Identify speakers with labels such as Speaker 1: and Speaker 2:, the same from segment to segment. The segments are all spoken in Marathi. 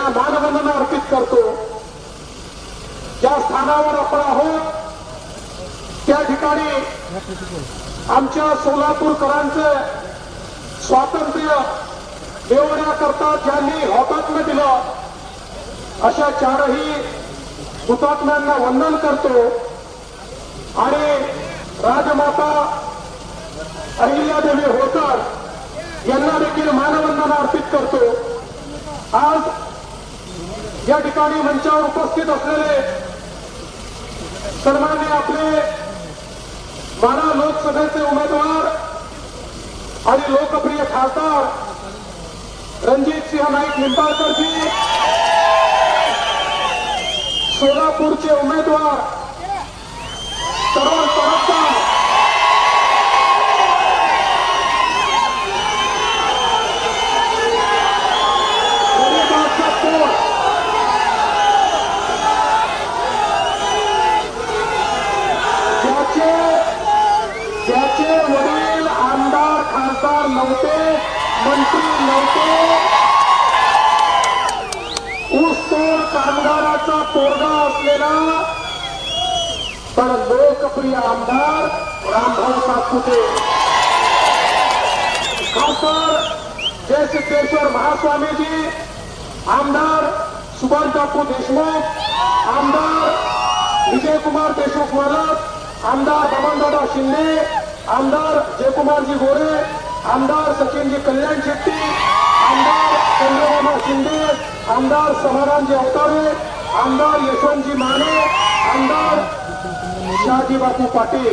Speaker 1: त्यांना मानवंदना अर्पित करतो. ज्या स्थानावर आपण आहोत त्या ठिकाणी आमच्या सोलापूरकरांचं स्वातंत्र्य मिळवण्याकरता ज्यांनी हौतात्म्य दिलं अशा चारही हुतात्म्यांना वंदन करतो. आणि राजमाता अहिल्यादेवी होळकर यांना देखील मानवंदना अर्पित करतो. आज या ठिकाणी मंचावर उपस्थित असलेले सन्मान्य आपले माना लोकसभेचे उमेदवार आणि लोकप्रिय खासदार रणजित सिंह नाईक निंबाळकरजी सोलापूरचे उमेदवार तरुण मंत्री ऊसतोड कामगाराचा तोडगा असलेला पण लोकप्रिय आमदार रामभाऊ सातपुते. खासदार जय सिद्धेश्वर महास्वामीजी आमदार सुभाष बापू देशमुख आमदार विजयकुमार देशमुख मालक आमदार बबनदादा शिंदे आमदार जयकुमारजी गोरे आमदार सचिनजी कल्याण शेट्टी आमदार चंद्रबाबा शिंदे आमदार समाधानजी अवतारे आमदार यशवंतजी माने आमदार शहाजीबापू पाटील.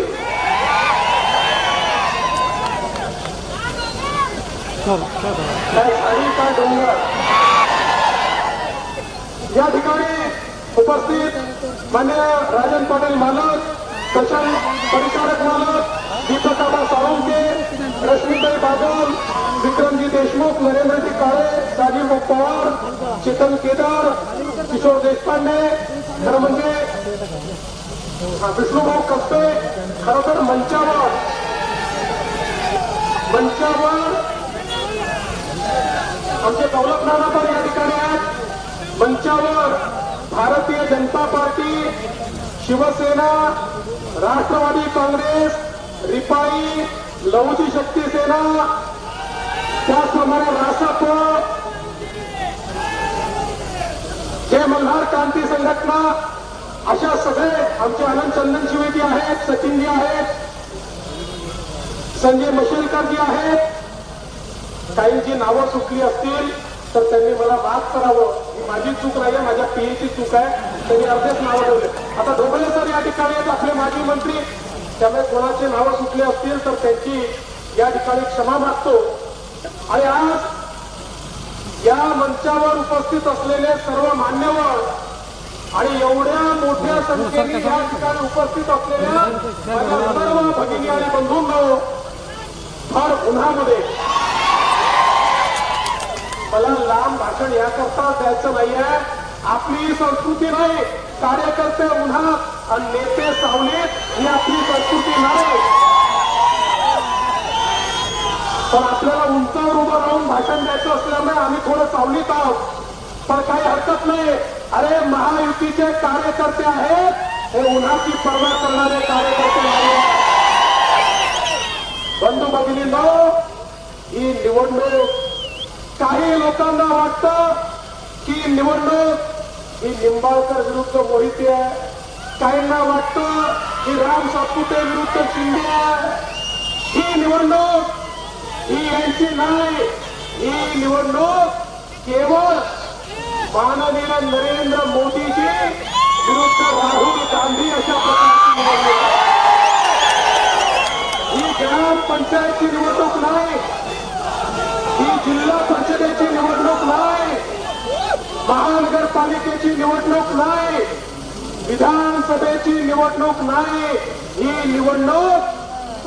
Speaker 1: काय काय डोंगर. या ठिकाणी उपस्थित मान्य राजन पाटील मालक प्रशांत परिचारक मालक दीपकाबा साळुंके रश्मिता चेतन केदार किशोर देशपांडे खरं म्हणजे विष्णुभाऊ कप्पे खरं तर मंचावर. मंचावर. आमचे दौलत नाना पण या ठिकाणी आहेत. मंचावर भारतीय जनता पार्टी शिवसेना राष्ट्रवादी काँग्रेस रिपाई लवची शक्ती सेना त्याचप्रमाणे रासप जय मल्हार क्रांती संघटना अशा सगळे आमचे आनंद चंदन शिवेजी आहेत सचिनजी आहेत संजय मशेलकरजी आहेत. काहींची नावं सुटली असतील तर त्यांनी मला माफ करावं. ही माझी चूक नाही माझ्या पीएची चूक आहे. त्यांनी अर्धेच नावं ठेवले. आता ढोबळे सर या ठिकाणी आहेत आपले माजी मंत्री. त्यामुळे कोणाचे नावं सुटले असतील तर त्यांची या ठिकाणी क्षमा मागतो. आणि आज या मंचावर उपस्थित असलेले सर्व मान्यवर आणि एवढ्या मोठ्या संख्येने या ठिकाणी उपस्थित असलेल्या सर्व भगिनी आणि बंधूंनो फार उन्हामध्ये. मला लांब भाषण याकरता द्यायचं नाहीये. आपली संस्कृती नाही. कार्यकर्ते उन्हात आणि नेते सावलीत ही आपली संस्कृती नाही. पण आपल्याला उंचावर उभं असल्यामुळे आम्ही थोडं सावलीत आहोत. पण काही हरकत नाही. अरे महायुतीचे कार्यकर्ते आहेत. हे उन्हाची पर्वा करणारे कार्यकर्ते नाही. बंधू भगिनींनो ही निवडणूक काही लोकांना वाटत की निवडणूक ही निंबाळकर विरुद्ध मोहिते आहे. काहींना वाटतं की राम सातपुते विरुद्ध शिंदे आहे. ही निवडणूक ही यांची नाही. ही निवडणूक केवळ माननीय नरेंद्र मोदीजी विरुद्ध राहुल गांधी अशा प्रकारची निवडणूक ही ही ग्रामपंचायतची निवडणूक नाही. ही जिल्हा परिषदेची निवडणूक नाही. महानगरपालिकेची निवडणूक नाही. विधानसभेची निवडणूक नाही. ही निवडणूक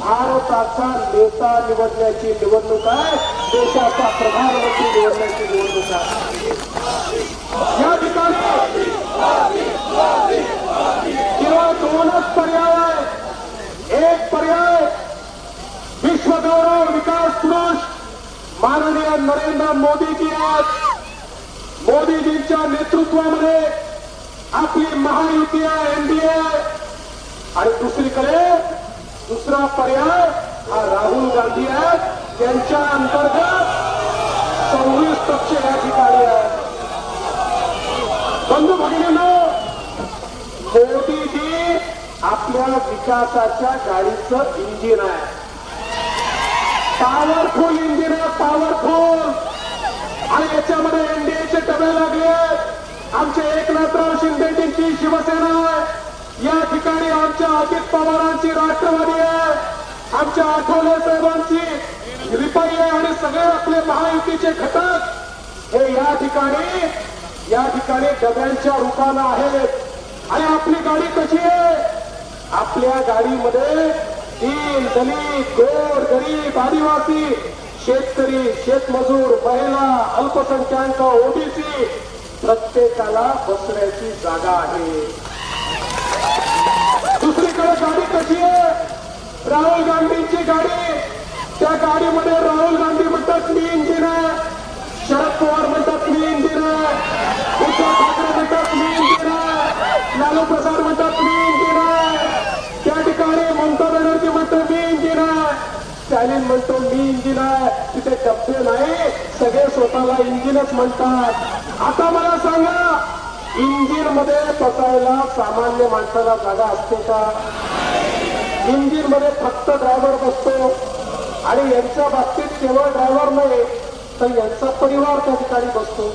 Speaker 1: भारताचा नेता निवडण्याची निवडणूक आहे. देशाचा प्रधानमंत्री निवडण्याची निवडणूक या ठिकाणी किंवा दोनच पर्याय एक पर्याय विश्वगौरव विकास पुरुष माननीय नरेंद्र मोदीजी आज मोदीजींच्या नेतृत्वामध्ये आपली महायुती आहे एनडीए आणि दुसरीकडे दुसरा पर्याय हा राहुल गांधी आहेत त्यांच्या अंतर्गत सव्वीस पक्ष या ठिकाणी आहेत बंधू भगिनींनो मोदीजी आपल्या विकासाच्या गाडीचं इंजिन आहे. पॉवरफुल इंजिन आहे पॉवरफुल आणि याच्यामध्ये एनडीएचे डबे लागले आमचे एकनाथराव शिंदेची शिवसेना आहे. या ठिकाणी आमच्या अजित पवारांची राष्ट्रवादी आहे. आमच्या आठवले साहेबांची रिपाई आणि सगळे आपले महायुतीचे घटक हे या ठिकाणी या ठिकाणी डब्यांच्या रूपाला आहेत. आणि आपली गाडी कशी आहे? आपल्या गाडीमध्ये तीन दलित गोर गरीब आदिवासी शेतकरी शेतमजूर महिला अल्पसंख्याक ओबीसी प्रत्येकाला बसण्याची जागा आहे. दुसरीकडे गाडी कशी आहे? राहुल गांधींची गाडी. त्या गाडीमध्ये राहुल गांधी म्हणतात मी इंजिन आहे. शरद पवार म्हणतात मी इंजिन आहे. उद्धव ठाकरे म्हणतात मी इंजिन आहे. लालू प्रसाद म्हणतात मी इंजिन आहे. त्या ठिकाणी ममता बॅनर्जी म्हणतो मी इंजिन आहे. स्टॅलिन म्हणतो मी इंजिन आहे. तिथे डब्बे नाही सगळे स्वतःला इंजिनच म्हणतात. आता मला सांगा इंजिनमध्ये बसायला सामान्य माणसाला जागा असते का? इंजिनमध्ये फक्त ड्रायव्हर बसतो. आणि यांच्या बाबतीत केवळ ड्रायव्हर नाही तर यांचा परिवार त्या ठिकाणी बसतो.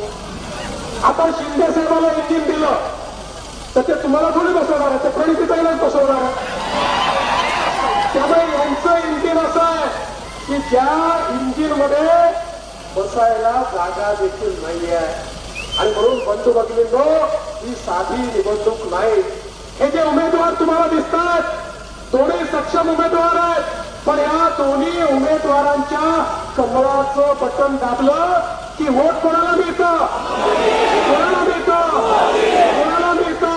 Speaker 1: आता शिंदे साहेबांना इंजिन दिलं तर ते तुम्हाला थोडी बसवणार आहे ते प्रणितीताईलाच बसवणार आहे. त्यामुळे यांचं इंजिन असं आहे की ज्या इंजिनमध्ये बसायला जागा देखील नाही आहे आणि म्हणून बंधू भगिनींनो ही साधी निवडणूक नाही. हे जे उमेदवार तुम्हाला दिसतात दोन्ही सक्षम उमेदवार आहेत. पण या दोन्ही उमेदवारांच्या कमळाचं बटन दाबलं की वोट कोणाला मिळतं? कोणाला मिळतं? कोणाला मिळतं?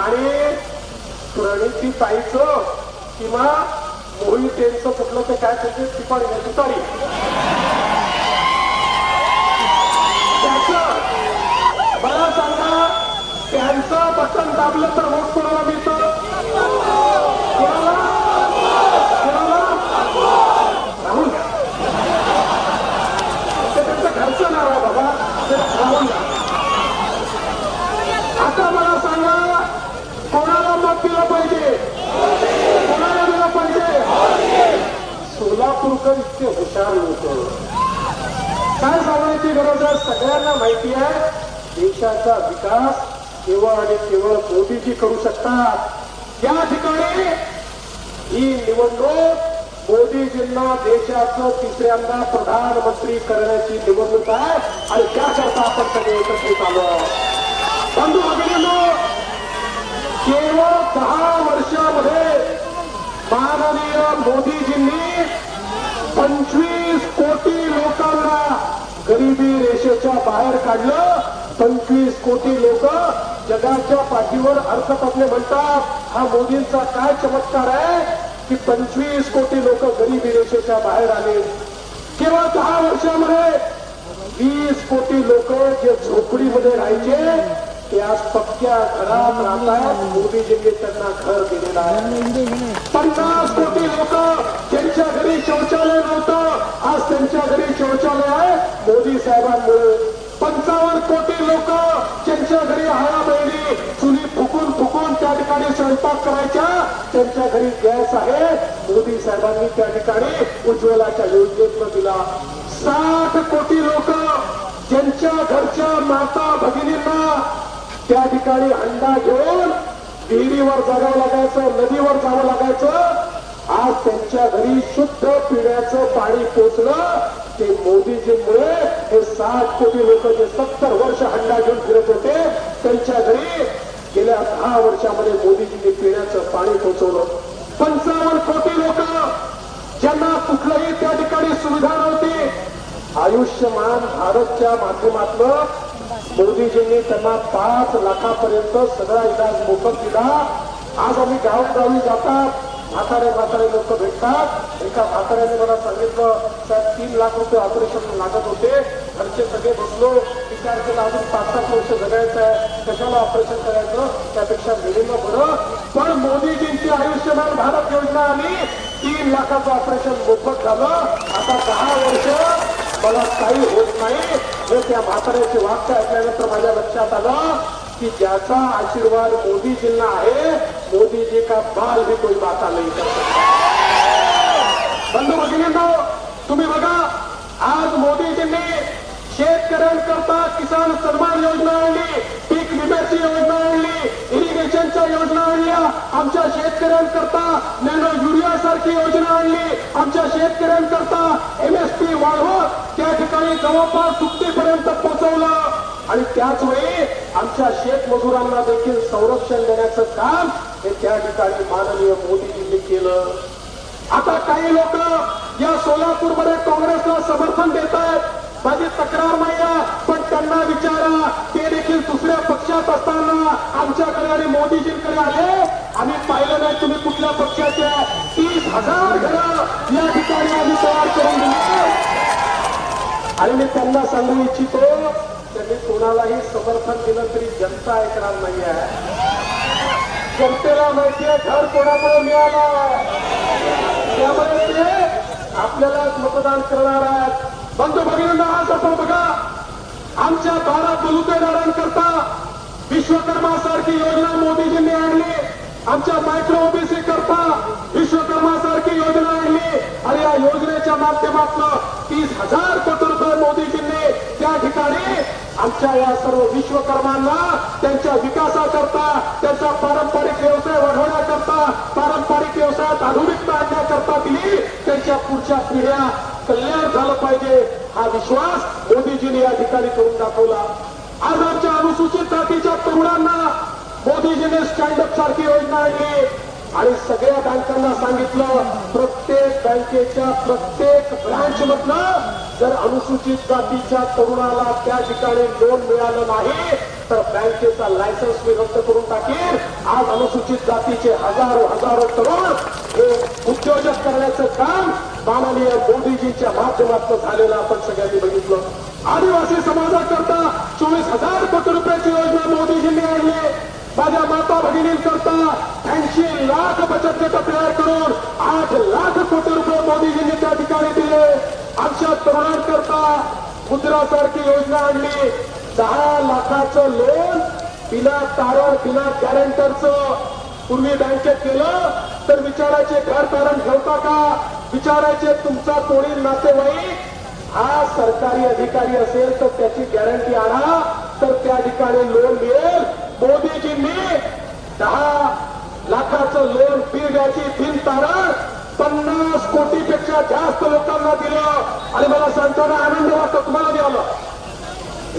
Speaker 1: आणि प्रणिती ताईचं किंवा मोहित यांचं कुठलं ते काय त्याचे टिपाणी आहे, तुतारी. मला सांगा त्यांचं बटन दाबलं तर वोट कोणाला मिळतं? आता मला सांगा कोणाला मत दिलं पाहिजे कोणाला दिलं पाहिजे सोलापूरकर इतके हुशार लोक काय सांगायची गरज आहे सगळ्यांना माहिती आहे देशाचा विकास केवळ आणि केवळ मोदीजी करू शकतात या ठिकाणी ही निवडणूक मोदीजींना देशाचं तिसऱ्यांदा प्रधानमंत्री करण्याची निवडणूक आहे. आणि त्याकरता आपण सगळे एकत्रित आलो बंधू भगिनींनो केवळ दहा वर्षामध्ये माननीय मोदीजींनी पंचवीस कोटी लोकांना गरिबी रेषेच्या बाहेर काढलं. पंचवीस कोटी लोक जगाच्या पाठीवर अर्थतज्ञ म्हणतात. हा मोदींचा काय चमत्कार आहे? की पंचवीस कोटी लोक गरीबी रेषेच्या बाहेर आले. केवळ दहा वर्षामध्ये वीस कोटी लोक जे झोपडीमध्ये राहायचे ते आज पक्क्या घरात राहतात मोदीजींनी त्यांना घर दिलेलं आहे. पन्नास कोटी लोक ज्यांच्या घरी शौचालय नव्हतं. आज त्यांच्या घरी शौचालय आहे. मोदी साहेबांमुळे पंचावन्न कोटी लोक ज्यांच्या घरी हाया बहिणी चुली फुकून फुकून त्या ठिकाणी स्वयंपाक करायच्या त्यांच्या घरी गॅस आहे. मोदी साहेबांनी त्या ठिकाणी उज्ज्वलाच्या योजनेतनं दिला. साठ कोटी लोक ज्यांच्या घरच्या माता भगिनींना त्या ठिकाणी अंडा घेऊन विहिरीवर जागावं लागायचं नदीवर जावं लागायचं आज त्यांच्या घरी शुद्ध पिण्याचं पाणी पोचलं. ते मोदीजींमुळे हे सात कोटी लोक जे सत्तर वर्ष हंडा घेऊन फिरत होते त्यांच्या घरी गेल्या दहा वर्षामध्ये मोदीजींनी पिण्याचं पाणी पोचवलं. पंचावन्न कोटी लोक ज्यांना कुठलंही त्या ठिकाणी सुविधा नव्हती. आयुष्यमान भारतच्या माध्यमातलं मोदीजींनी त्यांना पाच लाखापर्यंत सगळा इलाज मोफत दिला. आज आम्ही गावोगावी जातात. म्हातारे म्हातारे लोक भेटतात. एका म्हाताऱ्याने मला सांगितलं साहेब तीन लाख रुपये ऑपरेशन लागत होते. घरचे सगळे बसलो. विचार केला अजून पाच सात वर्ष जगायचं आहे. कशाला ऑपरेशन करायचं? त्यापेक्षा मिळेल बरं. पण मोदीजींची आयुष्यमान भारत योजना आली. तीन लाखाचं ऑपरेशन मोफत झालं. आता दहा वर्ष मला काही होत नाही. हे त्या म्हाताऱ्याचे वाक्य ऐकल्यानंतर माझ्या लक्षात आलं की ज्याचा आशीर्वाद मोदीजींना आहे मोदी जी का बाल भी कोई बाता नाही सकता। बंधू भगिनींनो तुम्ही बघा आज मोदीजींनी शेतकऱ्यांकरता किसान सन्मान योजना आणली पीक विम्याची योजना आणली इरिगेशनच्या योजना आणल्या आमच्या शेतकऱ्यांकरता नॅनो युरिया सारखी योजना आणली आमच्या शेतकऱ्यांकरता एमएसपी वाढवत त्या ठिकाणी जवळपास चुक्तीपर्यंत पोहोचवलं. आणि त्याच वेळी आमच्या शेतमजुरांना देखील संरक्षण देण्याचं काम हे त्या ठिकाणी माननीय मोदीजींनी केलं. आता काही लोक या सोलापूरमध्ये काँग्रेसला समर्थन देत आहेत. माझी तक्रार नाही पण त्यांना विचारा. ते देखील दुसऱ्या पक्षात असताना आमच्याकडे आणि मोदीजींकडे आले. आम्ही पाहिलं नाही तुम्ही कुठल्या पक्षाचे तीस हजार घरं या ठिकाणी आम्ही तयार करून दिली. आणि मी त्यांना सांगू इच्छितो त्यांनी कोणालाही समर्थन दिलं तरी जनता ऐकणार नाही आहे. जनतेला माहितीये घर कोणामुळे मिळालं त्यामुळे ते आपल्यालाच मतदान करणार आहेत. बंधू भगिनींना आज आपण बघा. आमच्या बारा बलुतेदारांकरता विश्वकर्मा सारखी योजना मोदीजींनी आणली. आमच्या मायक्रो ओबीसी करता विश्वकर्मा सारखी योजना आणली. आणि या योजनेच्या माध्यमातून तीस हजार आमच्या या सर्व विश्वकर्मांना त्यांच्या विकासाकरता त्यांचा पारंपरिक व्यवसाय वाढवण्याकरता पारंपरिक व्यवसायात आधुनिकता आणण्याकरता दिली त्यांच्या पुढच्या पिढ्या कल्याण झालं पाहिजे हा विश्वास मोदीजींनी या ठिकाणी करून दाखवला. आज आमच्या अनुसूचित जातीच्या तरुणांना मोदीजींनी स्टँडअप सारखी योजना आणली. आणि सगळ्या बँकांना सांगितलं प्रत्येक बँकेच्या प्रत्येक ब्रांच मधनं जर अनुसूचित जातीच्या तरुणाला त्या ठिकाणी लोन मिळालं नाही तर बँकेचा लायसन्स मी रद्द करून टाकेन. आज अनुसूचित जातीचे हजारो हजारो तरुण हे उद्योजक करण्याचं काम माननीय मोदीजींच्या माध्यमातून झालेलं आपण सगळ्यांनी बघितलं. आदिवासी समाजाकरता चोवीस हजार कोटी रुपयाची योजना मोदीजींनी आणली. माझ्या माता भगिनींकरता ऐंशी लाख बचत गट तयार करून आठ लाख कोटी रुपये मोदीजींनी त्या ठिकाणी दिले. आमच्या तरुणांकरता मुद्रासारखी योजना आणली. दहा लाखाचं लोन बिना तारण बिना गॅरेंटरचं पूर्वी बँकेत केलं. तर विचारायचे घर तारण ठेवता का? विचारायचे तुमचा कोणी नातेवाईक हा सरकारी अधिकारी असेल तर त्याची गॅरंटी आणा. तर त्या ठिकाणी लोन मिळेल. मोदीजींनी दहा लाखाचं लोन फी तीन तारण पन्नास कोटीपेक्षा जास्त लोकांना दिलं. आणि मला सांगताना आनंद वाटतो तुम्हाला मिळाला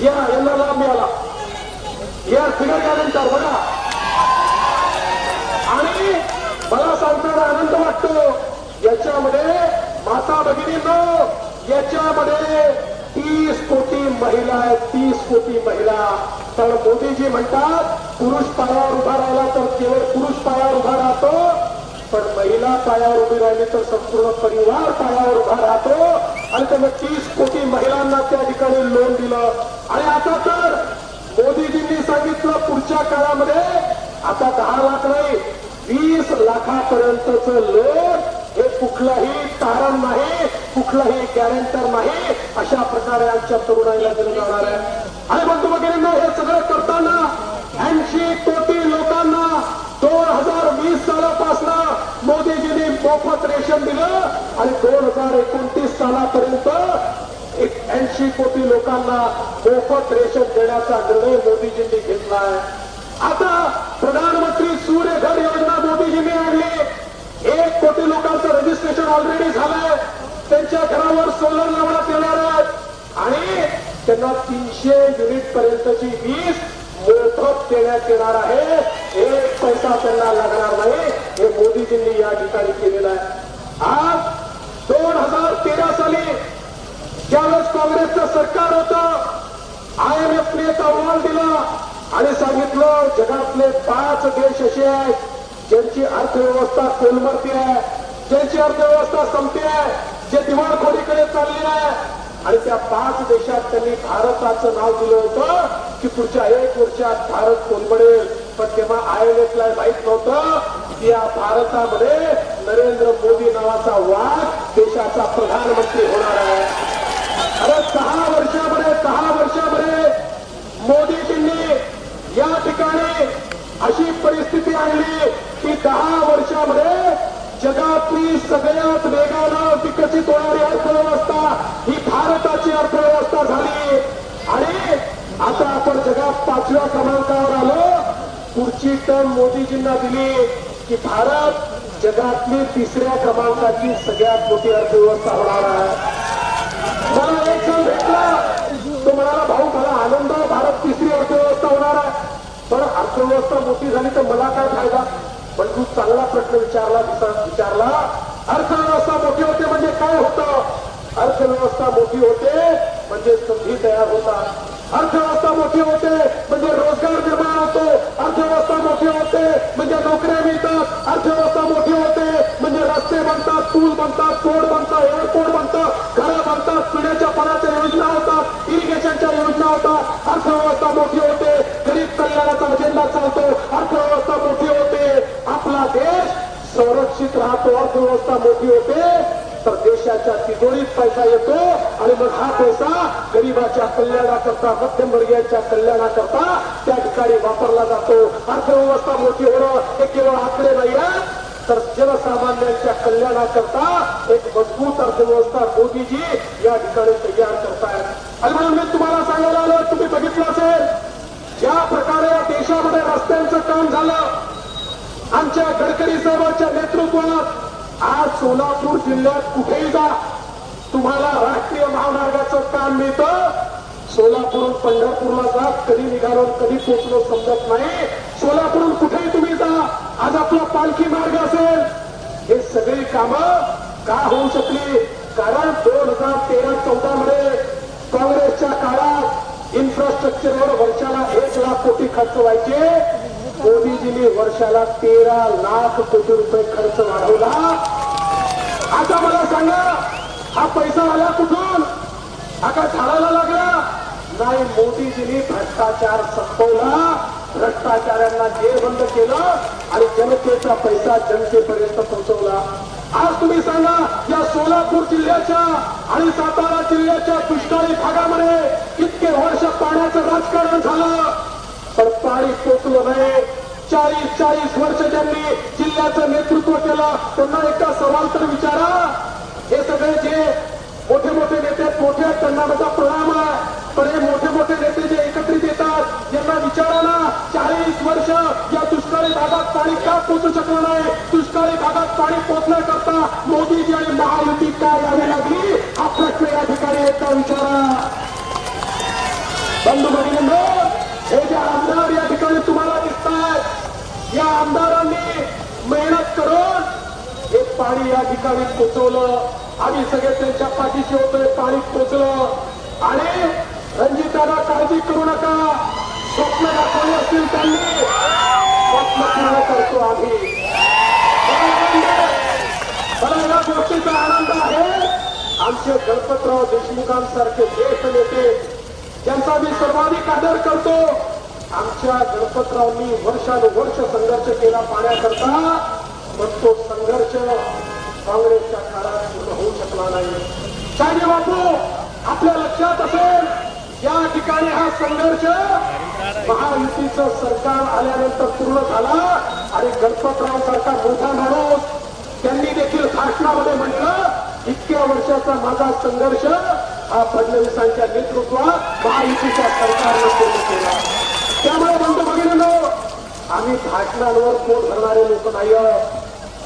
Speaker 1: या यांना लाभ मिळाला. या फिगर गॅरंटर बघा. आणि मला सांगताना आनंद वाटतो याच्यामध्ये माता भगिनींनो याच्यामध्ये तीस कोटी महिला आहेत तीस कोटी महिला. तर मोदीजी म्हणतात पुरुष पायावर उभा राहिला तर केवळ पुरुष पायावर उभा राहतो. पण महिला पायावर उभी राहिली तर संपूर्ण परिवार पायावर उभा राहतो. आणि त्यांना तीस कोटी महिलांना त्या ठिकाणी लोन दिलं. आणि आता तर मोदीजींनी सांगितलं पुढच्या काळामध्ये आता दहा लाख नाही वीस लाखापर्यंतच लोन हे कुठलाही तारण नाही. कुठलंही गॅरेंटर नाही. अशा प्रकारे आमच्या तरुणाईला दिलं जाणार आहे. आणि बंधू भगिनींना हे सगळं करताना ऐंशी कोटी लोकांना दोन हजार वीस सालापासून मोदीजींनी मोफत रेशन दिलं आणि दोन हजार एकोणतीस सालापर्यंत एक ऐंशी कोटी लोकांना मोफत रेशन देण्याचा निर्णय मोदीजींनी घेतला आहे. आता प्रधानमंत्री सूर्यघर योजना मोदीजींनी आणली. एक कोटी लोकांचं रजिस्ट्रेशन ऑलरेडी झालंय. त्यांच्या घरावर सोलर लावण्यात येणार आहेत. आणि त्यांना तीनशे युनिट पर्यंतची वीज मोफत देण्यात येणार आहे. एक पैसा त्यांना लागणार नाही. हे मोदीजींनी या ठिकाणी केलेलं आहे. आज दोन हजार तेरा साली ज्यावेळेस काँग्रेसचं सरकार होतं आय एम एफने एक अहवाल दिला आणि सांगितलं जगातले पाच देश असे आहेत ज्यांची अर्थव्यवस्था कोलमरती आहे ज्यांची अर्थव्यवस्था संपते आहे जे दिवाळखोरीकडे चालली आहे. आणि त्या पाच देशात त्यांनी भारताचं नाव दिलं होतं की पुढच्या एक वर्षात भारत कोलमडेल. पण तेव्हा आय एल एफला माहीत नव्हतं की या भारतामध्ये नरेंद्र मोदी नावाचा वाघ देशाचा प्रधानमंत्री होणार आहे. अरे सहा वर्षामध्ये सहा वर्षामध्ये मोदीजींनी या ठिकाणी अशी परिस्थिती आणली की दहा वर्षामध्ये जगातली सगळ्यात वेगानं विकसित होणारी अर्थव्यवस्था ही भारताची अर्थव्यवस्था झाली. आणि आता आपण जगात पाचव्या क्रमांकावर आलो. पुढची टर्म मोदीजींना दिली की भारत जगातली तिसऱ्या क्रमांकाची सगळ्यात मोठी अर्थव्यवस्था होणार आहे. मला एक जण भेटला. तो म्हणाला भाऊ मला आनंद भारत तिसरी अर्थव्यवस्था होणार आहे. पण अर्थव्यवस्था मोठी झाली तर मला काय फायदा? पण तू चांगला प्रश्न विचारला विचारला अर्थव्यवस्था मोठी होते म्हणजे काय होतं? अर्थव्यवस्था मोठी होते म्हणजे संधी तयार होतात. अर्थव्यवस्था मोठी होते म्हणजे रोजगार निर्माण होतो. अर्थव्यवस्था मोठी होते म्हणजे नोकऱ्या मिळतात. अर्थव्यवस्था मोठी होते म्हणजे रस्ते बनतात पूल बनतात रोड बनतात एअरपोर्ट बनतात घरं बनतात पिण्याच्या पाण्याच्या योजना होतात इरिगेशनच्या योजना होतात. अर्थव्यवस्था मोठी होते. गरीब कल्याणाचा अजेंडा चालतो. अर्थव्यवस्था मोठी होते. आपला देश संरक्षित राहतो अर्थव्यवस्था मोठी होते तर देशाच्या तिजोरीत पैसा येतो आणि मग हा पैसा गरीबाच्या कल्याणाकरता मध्यमवर्गीयांच्या कल्याणाकरता त्या ठिकाणी वापरला जातो. अर्थव्यवस्था मोठी होणं हे केवळ आकडे नाही तर जनसामान्यांच्या कल्याणाकरता एक मजबूत अर्थव्यवस्था मोदीजी या ठिकाणी तयार करतायत. आणि म्हणून मी तुम्हाला सांगायला आलो तुम्ही बघितलं असेल ज्या प्रकारे या देशामध्ये रस्त्यांचं काम झालं आमच्या गडकरी साहेबांच्या नेतृत्वात आज सोलापूर जिल्ह्यात कुठेही जा. तुम्हाला राष्ट्रीय महामार्गाचं काम मिळतं. सोलापूरून पंढरपूरला जा. कधी निघालो कधी पोचलो समजत नाही. सोलापूरून कुठेही तुम्ही जा. आज आपला पालखी मार्ग असेल. हे सगळी कामं का होऊ शकली? कारण दोन हजार तेरा चौदा मध्ये काँग्रेसच्या काळात इन्फ्रास्ट्रक्चरवर वर्षाला एक लाख कोटी खर्च व्हायचे. मोदीजींनी वर्षाला तेरा लाख कोटी रुपये खर्च वाढवला. आता मला सांगा हा पैसा आला कुठून? हा का झाडाला लागला. नाही मोदीजींनी भ्रष्टाचार संपवला. भ्रष्टाचारांना जेरबंद केलं आणि जनतेचा पैसा जनतेपर्यंत पोहोचवला. आज तुम्ही सांगा या सोलापूर जिल्ह्याच्या आणि सातारा जिल्ह्याच्या दुष्काळी भागामध्ये इतके वर्ष पाण्याचं राजकारण झालं. पण पाणी पोचलं नाही चाळीस चाळीस वर्ष ज्यांनी जिल्ह्याचं नेतृत्व केलं. त्यांना एकदा सवाल तर विचारा. हे सगळे जे मोठे मोठे नेते मोठे त्यांना माझा प्रणाम आहे. पण हे मोठे मोठे नेते जे एकत्रित येतात यांना विचारा ना. चाळीस वर्ष या दुष्काळी भागात पाणी का पोचू शकलं नाही? दुष्काळी भागात पाणी पोचण्याकरता मोदीजी आणि महायुती का यावी लागली? हा प्रश्न या ठिकाणी एकदा विचारा. बंधू भगिनी हे जे आमदार या ठिकाणी तुम्हाला दिसतात या आमदारांनी मेहनत करून हे पाणी या ठिकाणी पोचवलं. आम्ही सगळे त्यांच्या पाठीशी होतोय पाणी पोचलं. आणि रणजिताला काळजी करू नका. स्वप्न दाखवले असतील त्यांनी. स्वप्न पूर्ण करतो आम्ही. मला या गोष्टीचा आनंद आहे. आमचे गणपतराव देशमुखांसारखे ज्येष्ठ नेते ज्यांचा मी सर्वाधिक आदर करतो आमच्या गणपतरावनी वर्षानुवर्ष संघर्ष केला पाण्याकरता पण तो संघर्ष काँग्रेसच्या काळात पूर्ण होऊ शकला नाही. शाही बापू आपल्या लक्षात असेल या ठिकाणी हा संघर्ष महायुतीचं सरकार आल्यानंतर पूर्ण झाला आणि गणपतराव सारखा मोठा माणूस त्यांनी देखील भाषणामध्ये म्हटलं इतक्या वर्षाचा माझा संघर्ष हा फडणवीसांच्या नेतृत्वात महायुतीच्या सरकारने पूर्ण केला त्यामुळे बंधू भगिनीनो आम्ही भाषणांवर पोट भरणारे लोक नाही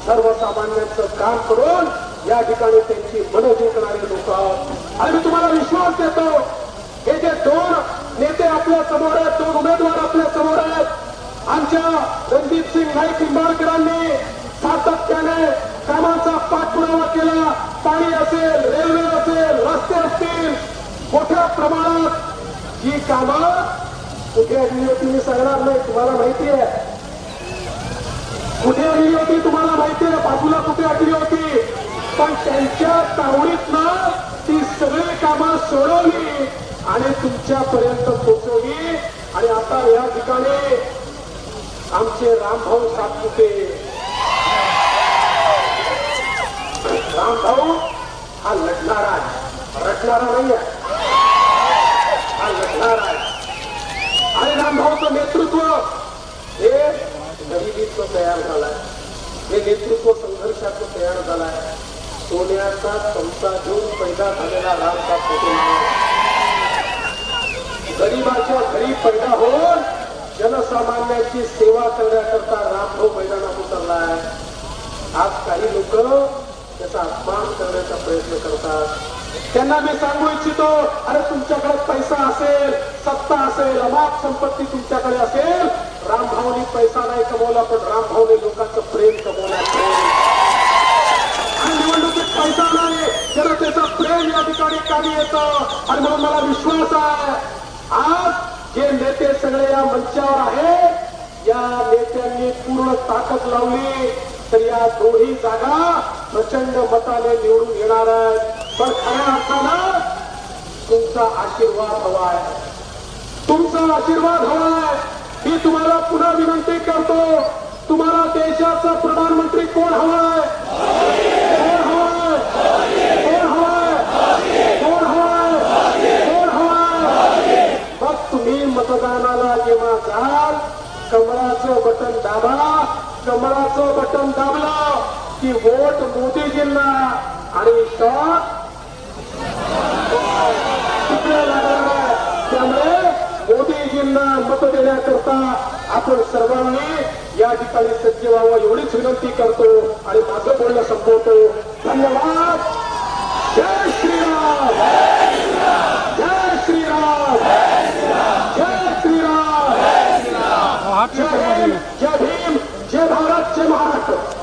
Speaker 1: सर्वसामान्यांचं काम करून या ठिकाणी त्यांची मनं जिंकणारे लोक आहोत. आणि तुम्हाला विश्वास देतो हे जे दोन नेते आपल्यासमोर आहेत दोन उमेदवार आपल्यासमोर आहेत आमच्या रणजित सिंग नाईक निंबाळकरांनी सातत्याने कामाचा पाठपुरावा केला. पाणी असेल रेल्वे असेल रस्ते असतील मोठ्या प्रमाणात ही कामं कुठे तुम्ही सांगणार नाही तुम्हाला माहिती आहे. कुठे आलेली होती तुम्हाला माहिती आहे बाजूला कुठे अटली होती? पण त्यांच्या तावडीतनं ती सगळी कामं सोडवली आणि तुमच्यापर्यंत पोहोचवली. आणि आता या ठिकाणी आमचे रामभाऊ सातपुते रामभाऊ हा लढणारा आहे रटणारा आहे हा लढणारा आहे आणि रामभाऊचं नेतृत्व. हे गरिबीचं तयार झालाय. हे नेतृत्व संघर्षाचं तयार झालाय. सोन्याचा चमचा घेऊन पैदा झालेला रामचा फोटो गरीबाच्या घरी पैदा होऊन जनसामान्यांची सेवा करण्याकरता रामभाऊ मैदानात उतरलाय. आज काही लोक त्याचा अपमान करण्याचा प्रयत्न करतात. त्यांना मी सांगू इच्छितो अरे तुमच्याकडे पैसा असेल सत्ता असेल अमाप संपत्ती तुमच्याकडे असेल रामभाऊनी पैसा नाही कमवला पण रामभाऊने लोकांचं प्रेम कमवला. आणि निवडणुकीत पैसा नाही जनतेचं प्रेम या ठिकाणी कामी येतं. आणि म्हणून मला विश्वास आहे आज जे नेते सगळे या मंचावर आहेत या नेत्यांनी पूर्ण ताकद लावली तर या दोन्ही जागा प्रचंड मताने निवडून येणार आहेत. पण खऱ्या असताना तुमचा आशीर्वाद हवा आहे तुमचा आशीर्वाद हवा आहे मी तुम्हाला पुन्हा विनंती करतो तुम्हाला देशाचा प्रधानमंत्री कोण हवाय? कोण हवाय? कोण हवाय? कोण हवाय? कोण हवाय? मग तुम्ही मतदानाला जेव्हा जाल कमळाचं बटन दाबा कमळाचं बटन दाबलं की वोट मोदीजींना आणि शॉट व्यक्तींना मत देण्याकरता आपण सर्वांनी या ठिकाणी सज्ज व्हावं एवढीच विनंती करतो आणि माझं बोलणं संपवतो. धन्यवाद. जय श्रीराम. जय श्रीराम. जय श्रीराम. जय भीम जय भारत जय महाराष्ट्र.